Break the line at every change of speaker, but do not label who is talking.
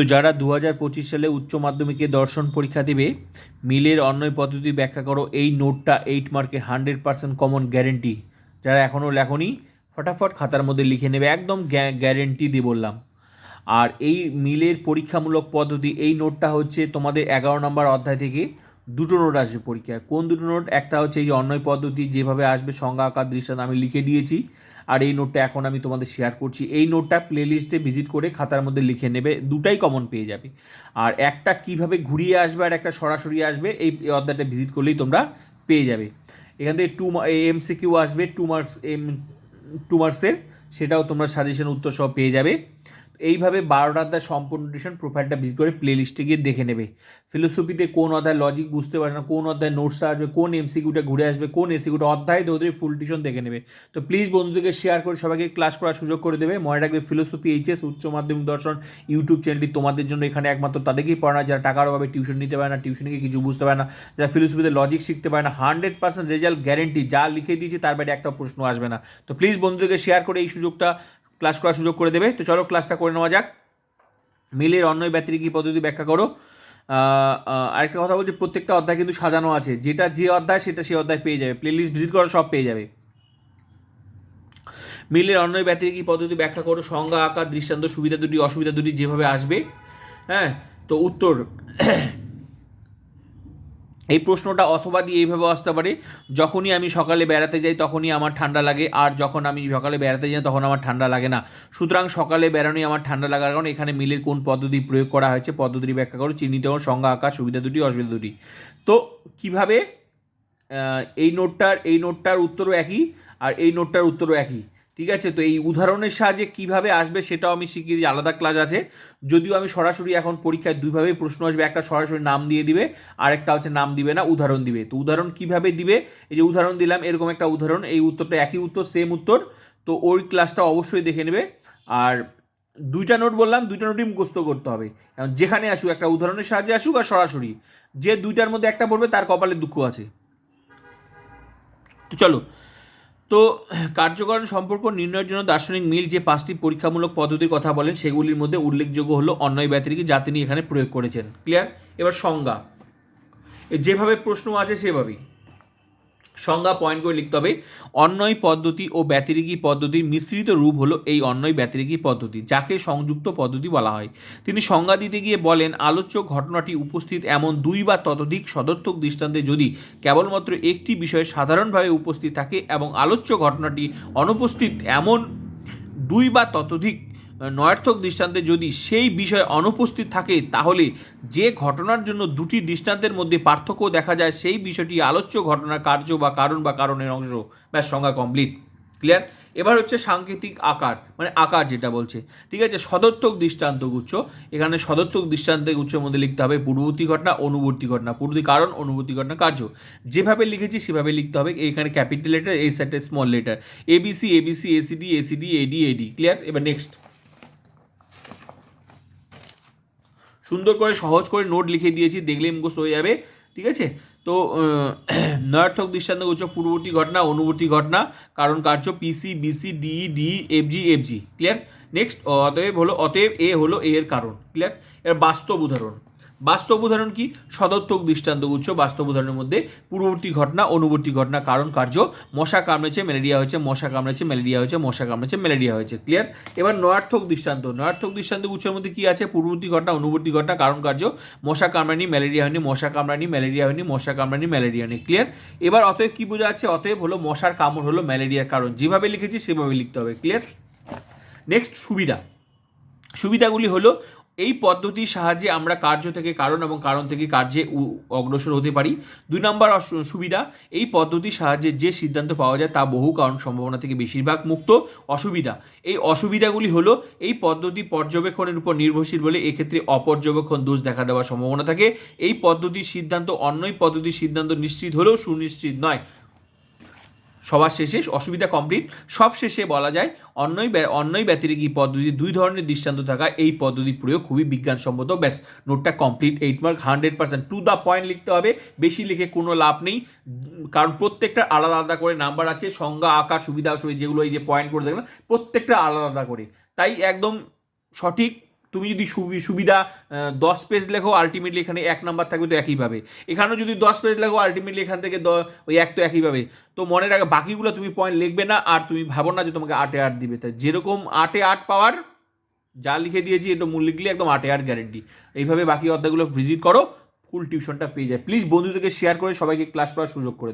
তো যারা দু হাজার পঁচিশ সালে উচ্চ মাধ্যমিকে দর্শন পরীক্ষা দেবে, মিলের অন্যয় পদ্ধতি ব্যাখ্যা করো, এই নোটটা এইট মার্কে হান্ড্রেড পার্সেন্ট কমন গ্যারেন্টি যারা এখনও লেখনি, ফটাফট খাতার মধ্যে লিখে নেবে, একদম গ্যারেন্টি দিয়ে বললাম। আর এই মিলের পরীক্ষামূলক পদ্ধতি, এই নোটটা হচ্ছে তোমাদের এগারো নম্বর অধ্যায় থেকে দুটো নোট আসবে পরীক্ষায়। কোন দুটো নোট? একটা হচ্ছে এই যে অন্যয় পদ্ধতি, যেভাবে আসবে সংজ্ঞা, আকার, দৃষ্টান্ত আমি লিখে দিয়েছি। আর এই নোটটা এখন আমি তোমাদের শেয়ার করছি। এই নোটটা প্লেলিস্টে ভিজিট করে খাতার মধ্যে লিখে নেবে, দুটাই কমন পেয়ে যাবে। আর একটা কীভাবে ঘুরিয়ে আসবে আর একটা সরাসরি আসবে, এই অধ্যায়টা ভিজিট করলেই তোমরা পেয়ে যাবে। এখান থেকে টু এমসিকিউ আসবে টু মার্কস এম টু মার্কসের সেটাও তোমরা সাজেশন উত্তর সব পেয়ে যাবে। এইভাবে বারোটা অধ্যায় সম্পূর্ণ টিউশন প্রোফাইলটা ভিজিট করে প্লে লিস্টে গিয়ে দেখে নেবে। ফিলোসফিতে কোন অধ্যায় লজিক বুঝতে পারে না, কোন অধ্যায় নোটসটা আসবে, কোন এমসিকিউটা ঘুরে আসবে, কোন এসিকিউটা অধ্যায় ধরে ফুল টিউশন দেখে নেবে। তো প্লিজ বন্ধুদেরকে শেয়ার করে সবাইকে ক্লাস করার সুযোগ করে দেবে। মনে রাখবে ফিলোসফি এইচএস উচ্চ মাধ্যমিক দর্শন ইউটিউব চ্যানেলটি তোমাদের জন্য এখানে একমাত্র তাদেরকেই পড়ানো যারা টাকার অভাবে টিউশন নিতে পারে না টিউশনকে কিছু বুঝতে পারে না, যারা ফিলোসফিতে লজিক শিখতে পারে না হান্ড্রেড পার্সেন্ট রেজাল্ট গ্যারেন্টি যা লিখে দিয়েছি, তার বাইরে একটা প্রশ্ন আসবে না। তো প্লিজ বন্ধুদেরকে শেয়ার করে এই সুযোগটা ক্লাস করার সুযোগ করে দেবে। তো চলো ক্লাসটা করে নেওয়া যাক। মিলের অন্যয় ব্যতিরিকী পদ্ধতি ব্যাখ্যা করো। আরেকটা কথা বলছি, প্রত্যেকটা অধ্যায় কিন্তু সাজানো আছে। যেটা যে অধ্যায়, সেটা সেই অধ্যায় পেয়ে যাবে। প্লেলিস্ট ভিজিট করো সব পেয়ে যাবে। মিলের অন্যয় ব্যতিরিকী পদ্ধতি ব্যাখ্যা করো। সংজ্ঞা, আকার, দৃষ্টান্ত, সুবিধা দুটি, অসুবিধা দুটি যেভাবে আসবে। হ্যাঁ তো উত্তর এই প্রশ্নটা অথবা দিয়ে এইভাবে আসতে পারে, যখনই আমি সকালে বেড়াতে যাই তখনই আমার ঠান্ডা লাগে, আর যখন আমি সকালে বেড়াতে যাই তখন আমার ঠান্ডা লাগে না। সুতরাং সকালে বেড়ানোই আমার ঠান্ডা লাগার কারণ, এখানে মিলের কোন পদ্ধতি প্রয়োগ করা হয়েছে পদ্ধতিটি ব্যাখ্যা করো, চিহ্নিত করো, সংজ্ঞা, আকার, সুবিধা দুটি, অসুবিধা দুটি। তো কীভাবে? এই নোটটার এই নোটটার উত্তরও একই, আর এই নোটটার উত্তরও একই। ঠিক আছে? তো এই উদাহরণের সাহায্যে কীভাবে আসবে সেটাও আমি শিখিয়ে দিই, আলাদা ক্লাস আছে। যদিও আমি সরাসরি এখন পরীক্ষায় দুইভাবেই প্রশ্ন আসবে, একটা সরাসরি নাম দিয়ে দিবে আর একটা হচ্ছে নাম দিবে না, উদাহরণ দিবে। তো উদাহরণ কীভাবে দিবে? এই যে উদাহরণ দিলাম, এরকম একটা উদাহরণ, এই উত্তরটা একই উত্তর সেম উত্তর। তো ওই ক্লাসটা অবশ্যই দেখে নেবে। আর দুইটা নোট বললাম, দুইটা নোটই মুখস্থ করতে হবে। এখন যেখানে আসুক, একটা উদাহরণের সাহায্যে আসুক আর সরাসরি। যে দুইটার মধ্যে একটা পড়বে, তার কপালে দুঃখ আছে। তো চলো তো, কার্যকরণ সম্পর্ক নির্ণয়ের জন্য দার্শনিক মিল যে পাঁচটি পরীক্ষামূলক পদ্ধতির কথা বলেন, সেগুলির মধ্যে উল্লেখযোগ্য হলো অন্যয় ব্যতিরিক যা তিনি এখানে প্রয়োগ করেছেন। ক্লিয়ার এবার সংজ্ঞা। যেভাবে প্রশ্ন আছে সেভাবেই। সংজ্ঞা পয়েন্ট করে লিখতে হবে অন্যয় পদ্ধতি ও ব্যতিরিকী পদ্ধতির মিশ্রিত রূপ হলো এই অন্যয় ব্যতিরিকী পদ্ধতি, যাকে সংযুক্ত পদ্ধতি বলা হয়। তিনি সংজ্ঞা দিতে গিয়ে বলেন, আলোচ্য ঘটনাটি উপস্থিত এমন দুই বা ততোধিক সদর্থক দৃষ্টান্তে যদি কেবলমাত্র একটি বিষয় সাধারণভাবে উপস্থিত থাকে এবং আলোচ্য ঘটনাটি অনুপস্থিত এমন দুই বা ততোধিক নয়ার্থক দৃষ্টান্তে যদি সেই বিষয় অনুপস্থিত থাকে, তাহলে যে ঘটনার জন্য দুটি দৃষ্টান্তের মধ্যে পার্থক্য দেখা যায়, সেই বিষয়টি আলোচ্য ঘটনার কার্য বা কারণ বা কারণের অংশ ব্যাস সংজ্ঞা কমপ্লিট ক্লিয়ার এবার হচ্ছে সাংকেতিক আকার মানে আকার যেটা বলছে। ঠিক আছে? সদর্থক দৃষ্টান্ত গুচ্ছ। এখানে সদর্থক দৃষ্টান্তের গুচ্ছের মধ্যে লিখতে হবে পূর্ববর্তী ঘটনা, অনুবর্তী ঘটনা, পূর্ববর্তী কারণ, অনুবর্তী ঘটনা, কার্য। যেভাবে লিখেছি, সেভাবে লিখতে হবে। এখানে ক্যাপিটাল লেটার এই সাইডে small letter ABC ABC ACD ACD AD AD clear এবার নেক্সট সুন্দর করে, সহজ করে নোট লিখে দিয়েছি, দেখলেই মুখস্থ হয়ে যাবে, ঠিক আছে? তো নয়ার্থক দৃষ্টান্ত উচ্চ পূর্ববর্তী ঘটনা, অনুবর্তী ঘটনা, কারণ কার্য PC BC D D F G F G clear next অতএব হলো, অতএব এ হলো এ এর কারণ ক্লিয়ার এর বাস্তব উদাহরণ। বাস্তব উদাহরণ কি? সদর্থক দৃষ্টান্ত উচ্চ বাস্তব উদাহরণের মধ্যে পূর্ববর্তী ঘটনা, অনুবর্তী ঘটনা, কারণ, কার্য, মশা কামড়েছে, ম্যালেরিয়া হয়েছে, মশা কামড়েছে, ম্যালেরিয়া হয়েছে, মশা কামড়েছে, ম্যালেরিয়া হয়েছে। ক্লিয়ার এবার নয়ার্থক দৃষ্টান্ত নয়ার্থক দৃষ্টান্ত উচ্চের মধ্যে কি আছে? পূর্ববর্তী ঘটনা, অনুবর্তী ঘটনা, কারণ, কার্য, মশা কামড়ানি ম্যালেরিয়া হয়নি, মশা কামড়ানি ম্যালেরিয়া হয়নি, মশা কামড়ানি ম্যালেরিয়া হয়নি। ক্লিয়ার এবার অতএব কি বোঝা যাচ্ছে? অতএব হলো মশার কামড় হলো ম্যালেরিয়ার কারণ। যেভাবে লিখেছি সেভাবে লিখতে হবে। ক্লিয়ার নেক্সট সুবিধা। সুবিধাগুলি হলো এই পদ্ধতির সাহায্যে আমরা কার্য থেকে কারণ এবং কারণ থেকে কার্যে অগ্রসর হতে পারি। দুই নম্বর সুবিধা, এই পদ্ধতির সাহায্যে যে সিদ্ধান্ত পাওয়া যায় তা বহু কারণ সম্ভাবনা থেকে বেশিরভাগ মুক্ত অসুবিধা। এই অসুবিধাগুলি হলো, এই পদ্ধতি পর্যবেক্ষণের উপর নির্ভরশীল বলে এক্ষেত্রে অপর্যবেক্ষণ দোষ দেখা দেওয়ার সম্ভাবনা থাকে। এই পদ্ধতির সিদ্ধান্ত অন্যই পদ্ধতির সিদ্ধান্ত নিশ্চিত হলেও সুনিশ্চিত নয়। সবার শেষে অসুবিধা কমপ্লিট সব শেষে বলা যায়, অন্যই অন্যই ব্যতিরিকী পদ্ধতি, দুই ধরনের দৃষ্টান্ত থাকা এই পদ্ধতি প্রয়োগ খুবই বিজ্ঞানসম্মত। ব্যাস, নোটটা complete eight mark hundred percent to the point লিখতে হবে। বেশি লিখে কোনো লাভ নেই। কারণ প্রত্যেকটা আলাদা আলাদা করে নাম্বার আছে, সংজ্ঞা, আকার, সুবিধা, অসুবিধা, যেগুলো এই যে পয়েন্ট করে দেখলাম, প্রত্যেকটা আলাদা আলাদা করে। তাই একদম সঠিক তুমি যদি সুবি- সুবিধা দশ পেজ লেখো আলটিমেটলি এখানে এক নাম্বার থাকবে তো একইভাবে এখানেও যদি দশ পেজ লেখো আলটিমেটলি এখান থেকে ওই এক তো একইভাবে তো মনে রাখা বাকিগুলো তুমি পয়েন্ট লিখবে না, আর তুমি ভাবো না যে তোমাকে আটে আট দিবে। তাই যেরকম আটে আট পাওয়ার, যা লিখে দিয়েছি, এটা মূল লিখলে একদম আটে আট গ্যারেন্টি এইভাবে বাকি অধ্যায়গুলো ভিজিট করো ফুল টিউশনটা পেয়ে যায় প্লিজ বন্ধুদেরকে শেয়ার করে সবাইকে ক্লাস করার সুযোগ করে।